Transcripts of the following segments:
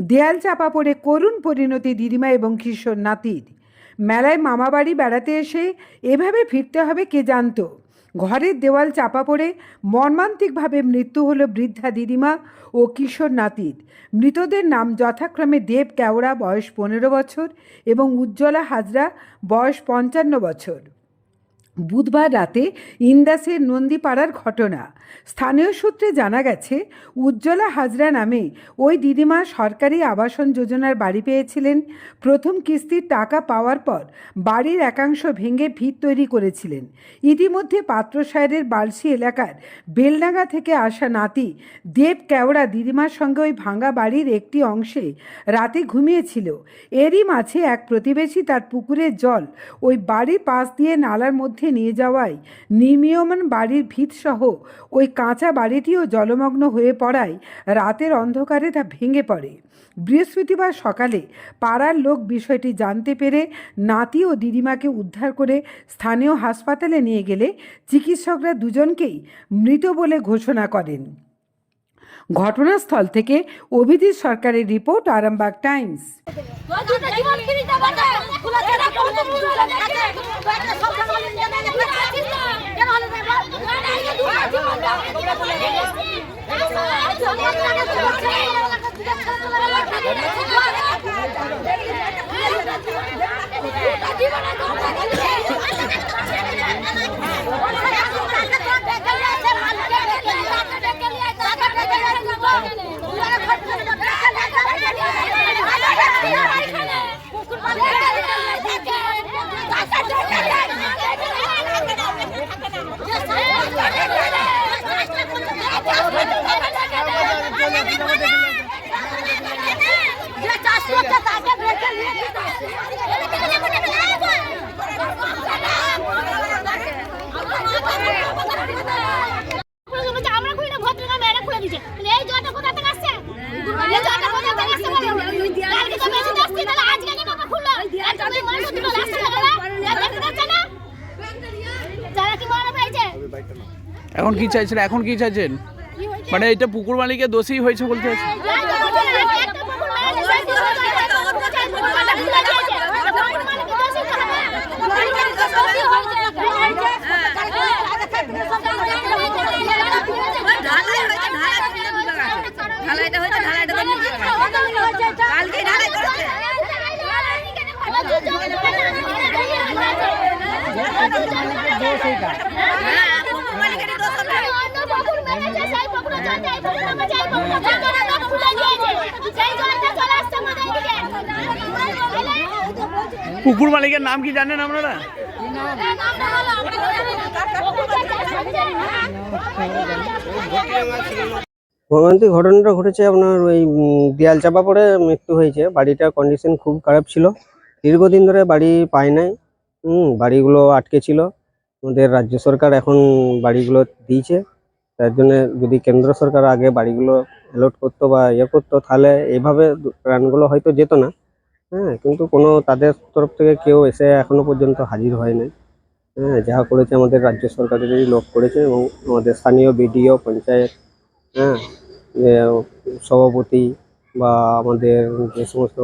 দেয়াল চাপা পড়ে করুণ পরিণতি দিদিমা এবং কিশোর নাতির। মেলায় মামা বাড়ি বেড়াতে এসে এভাবে ফিরতে হবে কে জানতো? ঘরের দেওয়াল চাপা পড়ে মর্মান্তিকভাবে মৃত্যু হলো বৃদ্ধা দিদিমা ও কিশোর নাতির। মৃতদের নাম যথাক্রমে দেব কেওড়া, বয়স পনেরো বছর এবং উজ্জ্বলা হাজরা, বয়স পঞ্চান্ন বছর। বুধবার রাতে ইন্দাসের নন্দীপাড়ার ঘটনা। স্থানীয় সূত্রে জানা গেছে, উজ্জ্বলা হাজরা নামে ওই দিদিমা সরকারি আবাসন যোজনার বাড়ি পেয়েছিলেন। প্রথম কিস্তির টাকা পাওয়ার পর বাড়ির একাংশ ভেঙে ভিত তৈরি করেছিলেন। ইতিমধ্যে পাত্রসায়ের বালসি এলাকার বেলডাঙ্গা থেকে আসা নাতি দেব কেওড়া দিদিমার সঙ্গে ওই ভাঙা বাড়ির একটি অংশে রাতে ঘুমিয়েছিল। এরই মাঝে এক প্রতিবেশী তার পুকুরের জল ওই বাড়ির পাশ দিয়ে নালার মধ্যে নিয়ে যাওয়ায় নির্মীয়মান বাড়ির ভিতসহ ওই কাঁচা বাড়িটিও জলমগ্ন হয়ে পড়ায় রাতের অন্ধকারে তা ভেঙে পড়ে। বৃহস্পতিবার সকালে পাড়ার লোক বিষয়টি জানতে পেরে নাতি ও দিদিমাকে উদ্ধার করে স্থানীয় হাসপাতালে নিয়ে গেলে চিকিৎসকরা দুজনকেই মৃত বলে ঘোষণা করেন। ঘটনাস্থল থেকে অভিজিৎ সরকারের রিপোর্ট আরামবাগ টাইমস। ને কি চাইছেন? এখন কি চাইছেন? মানে এটা পুকুর মালিকের দোষী হয়েছে বলতে চাইছেন। ঢালাই করেছে। হ্যাঁ, পুকুর মালিকেরই দোষ হবে। পুকুর মালিকের নাম কি জানেন আপনারা? মর্মান্তিক ঘটনাটা ঘটেছে আপনার ওই দেয়াল চাপা পড়ে মৃত্যু হয়েছে। বাড়িটার কন্ডিশন খুব খারাপ ছিল। দীর্ঘদিন ধরে বাড়ি পায় নাই। হুম, বাড়িগুলো আটকে ছিল। আমাদের রাজ্য সরকার এখন বাড়িগুলো দিয়েছে। তার জন্য যদি কেন্দ্র সরকার আগে বাড়িগুলো অ্যালট করতো বা ইয়ে করতো, তাহলে এইভাবে প্রাণগুলো হয়তো যেত না। হ্যাঁ কিন্তু কোনো তাদের তরফ থেকে কেউ এসে এখনও পর্যন্ত হাজির হয় হয়নি। হ্যাঁ যা করেছে আমাদের রাজ্য সরকারেরই লোক করেছে এবং আমাদের স্থানীয় বিডিও, পঞ্চায়েত হ্যাঁ সভাপতি বা আমাদের যে সমস্ত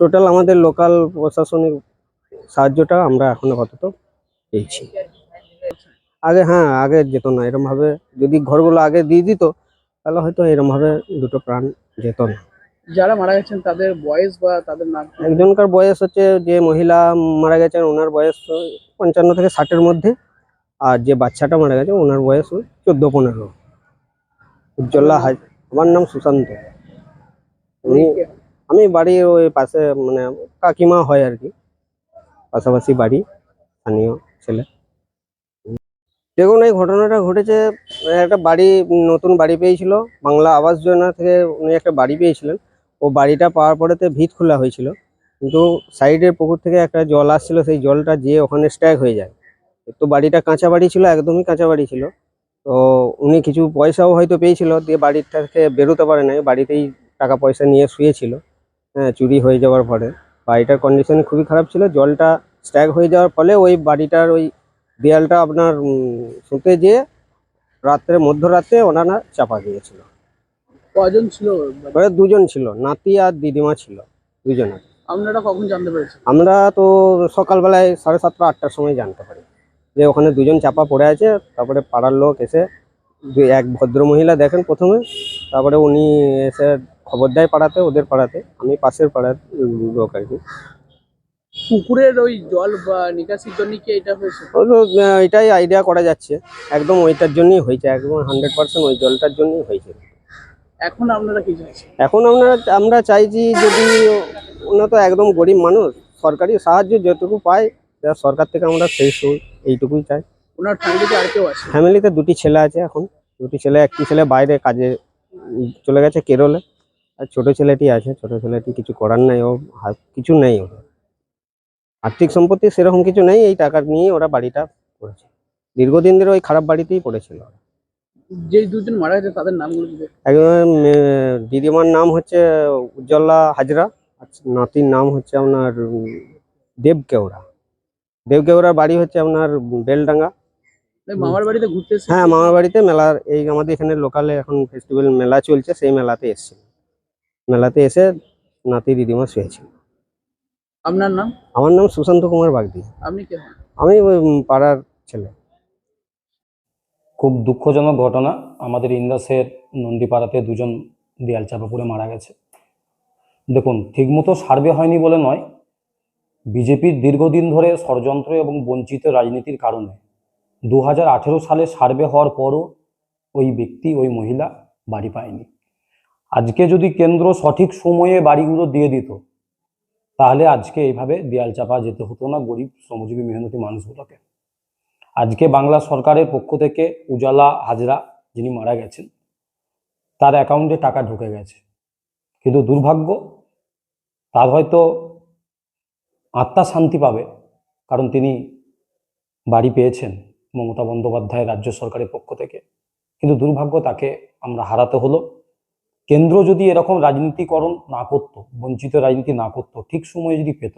টোটাল আমাদের লোকাল প্রশাসনিক সাহায্যটা আমরা এখন আপাতত পেয়েছি। আগে হ্যাঁ আগে যেত না। এরমভাবে যদি ঘরগুলো আগে দিয়ে দিত তাহলে হয়তো এরমভাবে দুটো প্রাণ যেত না। যারা মারা গেছেন তাদের বয়স বা তাদের নাম একজনকার বয়স হচ্ছে যে মহিলা মারা গেছেন ওনার বয়স পঞ্চান্ন থেকে ষাটের মধ্যে। আর যে বাচ্চাটা মারা গেছে ওনার বয়স ওই চোদ্দ পনেরো। উজ্জ্বলা হাজ আমার নাম সুশান্ত। আমি আমি বাড়ির ওই পাশে মানে কাকিমা হয় আর কি। পাশাপাশি বাড়ি স্থানীয় ছেলে। দেখুন, এই ঘটনাটা ঘটেছে, একটা বাড়ি, নতুন বাড়ি পেয়েছিল, বাংলা আবাস যোজনা থেকে উনি একটা বাড়ি পেয়েছিলেন। ও বাড়িটা পাওয়ার পরেতে ভিত খোলা হয়েছিল, কিন্তু সাইডের পুকুর থেকে একটা জল আসছিল, সেই জলটা যেয়ে ওখানে স্ট্যাক হয়ে যায়। তো বাড়িটা কাঁচা বাড়ি ছিল, একদমই কাঁচা বাড়ি ছিল। তো উনি কিছু পয়সাও হয়তো পেয়েছিল, দিয়ে বাড়ির থেকে বেরোতে পারে নাই, বাড়িতেই টাকা পয়সা নিয়ে শুয়েছিল। হ্যাঁ চুরি হয়ে যাওয়ার পরে। বাড়িটার কন্ডিশন খুবই খারাপ ছিল, জলটা স্ট্যাক হয়ে যাওয়ার ফলে ওই বাড়িটার ওই দেয়ালটা আপনার শুতে যেয়ে রাত্রে মধ্যরাতে ওনারা চাপা দিয়েছিল। কজন ছিল? ওরা দুজন ছিল নাতি আর দিদিমা ছিল দুজনে আপনারা কখন জানতে পেরেছেন? আমরা তো সকালবেলায় সাড়ে সাতটা আটটার সময় জানতে পারি যে ওখানে দুজন চাপা পড়ে আছে তারপরে পাড়ার লোক এসে দুই এক ভদ্র মহিলা দেখেন প্রথমে তারপরে উনি এসে খবর দেয় পাড়াতে ওদের পাড়াতে আমি পাশের পাড়ার লোক আর কি। পুকুরের ওই জল বা নিকাশির জন্য কি এটা হয়েছে? এটাই আইডিয়া করা যাচ্ছে। একদম ওইটার জন্যই হয়েছে একদম হান্ড্রেড পার্সেন্ট ওই জলটার জন্যই হয়েছে। এখন আপনারা কি চাইছেন? এখন আমরা আমরা চাইছি যদি ওনা তো একদম গরিব মানুষ সরকারি সাহায্য যেটুকু পায় সরকার থেকে আমরা সেই এইটুকুই চাই। ওনার ফ্যামিলিতে আর কেউ আছে? ফ্যামিলিতে দুটি ছেলে আছে এখন। দুটি ছেলে একটি ছেলে বাইরে কাজে চলে গেছে কেরলে। আর ছোট ছেলেটি আছে ছোট ছেলেটি কিছু করার নাই ও কিছু নেই ওর। আর্থিক সম্পত্তি সেরকম কিছু নেই এই টাকা নিয়ে ওরা বাড়িটা করেছে। দীর্ঘদিন ধরে ওই খারাপ বাড়িতেই পড়েছিল যে দুজন মারা গেছে তাদের নামগুলো কি একজন দিদিমার নাম হচ্ছে উজ্জ্বলা হাজরা নাতির নাম হচ্ছে আপনার উম, দেব কেওড়া। দেব কেওড়ার বাড়ি হচ্ছে আপনার বেলডাঙ্গা। মামার বাড়িতে ঘুরতে হ্যাঁ মামার বাড়িতে মেলার এই আমাদের এখানে লোকালে এখন ফেস্টিভ্যাল মেলা চলছে সেই মেলাতে এসেছিল। মেলাতে এসে নাতি দিদিমা শুয়েছিল। আপনার নাম? আমার নাম সুশান্ত কুমার বাগদি। আপনি কে আমি ওই পাড়ার ছেলে। খুব দুঃখজনক ঘটনা। আমাদের ইন্দাসের নন্দীপাড়াতে দুজন দেয়াল চাপা পড়ে মারা গেছে। দেখুন ঠিকমতো সার্ভে হয়নি বলে নয়। বিজেপির দীর্ঘদিন ধরে ষড়যন্ত্র এবং বঞ্চিত রাজনীতির কারণে দু হাজার আঠেরো সালে সার্ভে হওয়ার পরও ওই ব্যক্তি ওই মহিলা বাড়ি পায়নি। আজকে যদি কেন্দ্র সঠিক সময়ে বাড়িগুলো দিয়ে দিত তাহলে আজকে এইভাবে দেয়াল চাপা যেতে হতো না গরিব শ্রমজীবী মেহনতি মানুষগুলোকে। আজকে বাংলা সরকারের পক্ষ থেকে উজালা হাজরা যিনি মারা গেছেন, তার অ্যাকাউন্টে টাকা ঢুকে গেছে। কিন্তু দুর্ভাগ্য, তার হয়তো আত্মা শান্তি পাবে, কারণ তিনি বাড়ি পেয়েছেন মমতা বন্দ্যোপাধ্যায় রাজ্য সরকারের পক্ষ থেকে। কিন্তু দুর্ভাগ্য তাকে আমরা হারাতে হলো। কেন্দ্র যদি এরকম রাজনীতিকরণ না করতো, বঞ্চিত রাজনীতি না করতো, ঠিক সময়ে যদি পেত,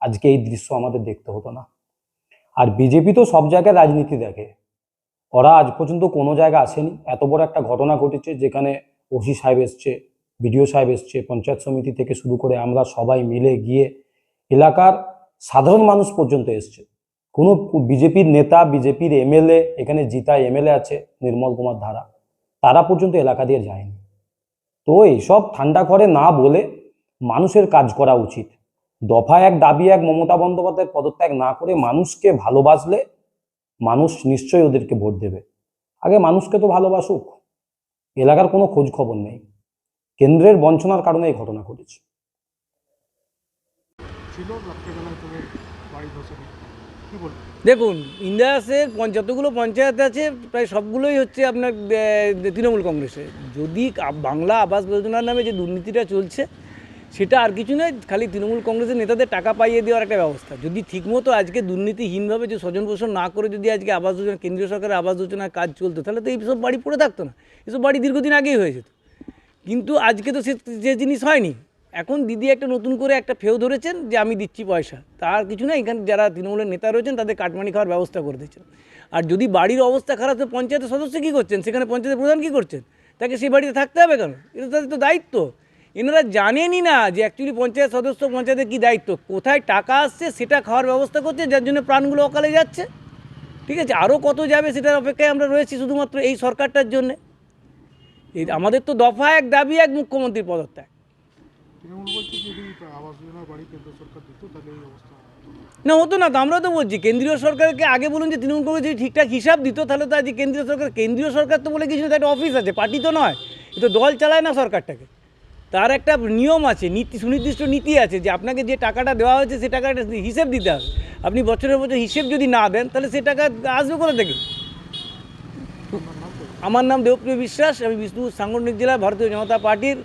আজকে এই দৃশ্য আমাদের দেখতে হতো না। আর বিজেপি তো সব জায়গায় রাজনীতি দেখে। ওরা আজ পর্যন্ত কোনো জায়গা আসেনি। এত বড় একটা ঘটনা ঘটেছে যেখানে ওসি সাহেব এসছে, বিডিও সাহেব এসছে, পঞ্চায়েত সমিতি থেকে শুরু করে আমরা সবাই মিলে গিয়ে এলাকার সাধারণ মানুষ পর্যন্ত এসছে। কোনো বিজেপির নেতা, বিজেপির এমএলএ, এখানে জিতা এমএলএ আছে নির্মল কুমার ধারা, তারা পর্যন্ত এলাকা দিয়ে যায়নি। তো এইসব ঠান্ডা ঘরে না বলে মানুষের কাজ করা উচিত। দফা এক দাবি এক মমতা বন্দ্যোপাধ্যায়ের পদত্যাগ না করে মানুষকে ভালোবাসলে মানুষ নিশ্চয়ই ওদেরকে ভোট দেবে। আগে মানুষকে তো ভালোবাসুক। এলাকার কোনো খোঁজ খবর নেই। কেন্দ্রের বঞ্চনার কারণে এই ঘটনা ঘটেছে। দেখুন, ইন্দাসের যতগুলো পঞ্চায়েত আছে, প্রায় সবগুলোই হচ্ছে আপনার তৃণমূল কংগ্রেসের। যদি বাংলা আবাস যোজনার নামে যে দুর্নীতিটা চলছে, সেটা আর কিছু নয়, খালি তৃণমূল কংগ্রেসের নেতাদের টাকা পাইয়ে দেওয়ার একটা ব্যবস্থা। যদি ঠিকমতো আজকে দুর্নীতিহীনভাবে যে স্বজন পোষণ না করে যদি আজকে আবাস যোজনা, কেন্দ্রীয় সরকারের আবাস যোজনার কাজ চলতো, তাহলে তো এইসব বাড়ি পড়ে থাকতো না। এসব বাড়ি দীর্ঘদিন আগেই হয়ে যেত। কিন্তু আজকে তো সে যে জিনিস হয়নি। এখন দিদি একটা নতুন করে একটা ফেউ ধরেছেন যে আমি দিচ্ছি পয়সা। তার কিছু না, এখানে যারা তৃণমূলের নেতা রয়েছেন তাদের কাটমানি খাওয়ার ব্যবস্থা করে দিচ্ছেন আর যদি বাড়ির অবস্থা খারাপ, তো পঞ্চায়েতের সদস্য কী করছেন? সেখানে পঞ্চায়েতের প্রধান কী করছেন? তাকে সেই বাড়িতে থাকতে হবে কেন? এটা তাদের তো দায়িত্ব। এনারা জানেনই না যে অ্যাকচুয়ালি পঞ্চায়েত সদস্য পঞ্চায়েতের কী দায়িত্ব। কোথায় টাকা আসছে সেটা খাওয়ার ব্যবস্থা করছে, যার জন্য প্রাণগুলো অকালে যাচ্ছে। ঠিক আছে আরও কত যাবে সেটার অপেক্ষায় আমরা রয়েছি শুধুমাত্র এই সরকারটার জন্যে। আমাদের তো দফা এক, দাবি এক, মুখ্যমন্ত্রীর পদত্যাগ। না হতো না তো আমরা তো বলছি কেন্দ্রীয় সরকারকে আগে বলুন যে তৃণমূল কংগ্রেস যদি ঠিকঠাক হিসাব দিত তাহলে তো আজ কেন্দ্রীয় সরকার কেন্দ্রীয় সরকার তো বলে কিছু না, একটা অফিস আছে পার্টি তো নয় তো দল চালায় না সরকারটাকে। তার একটা নিয়ম আছে নীতি সুনির্দিষ্ট নীতি আছে যে আপনাকে যে টাকাটা দেওয়া হয়েছে সে টাকাটা হিসেব দিতে হবে। আপনি বছরের বছর হিসেব যদি না দেন তাহলে সে টাকা আসবে কোথা থেকে? আমার নাম দেবপ্রিয় বিশ্বাস আমি বিষ্ণুপুর সাংগঠনিক জেলা ভারতীয় জনতা পার্টির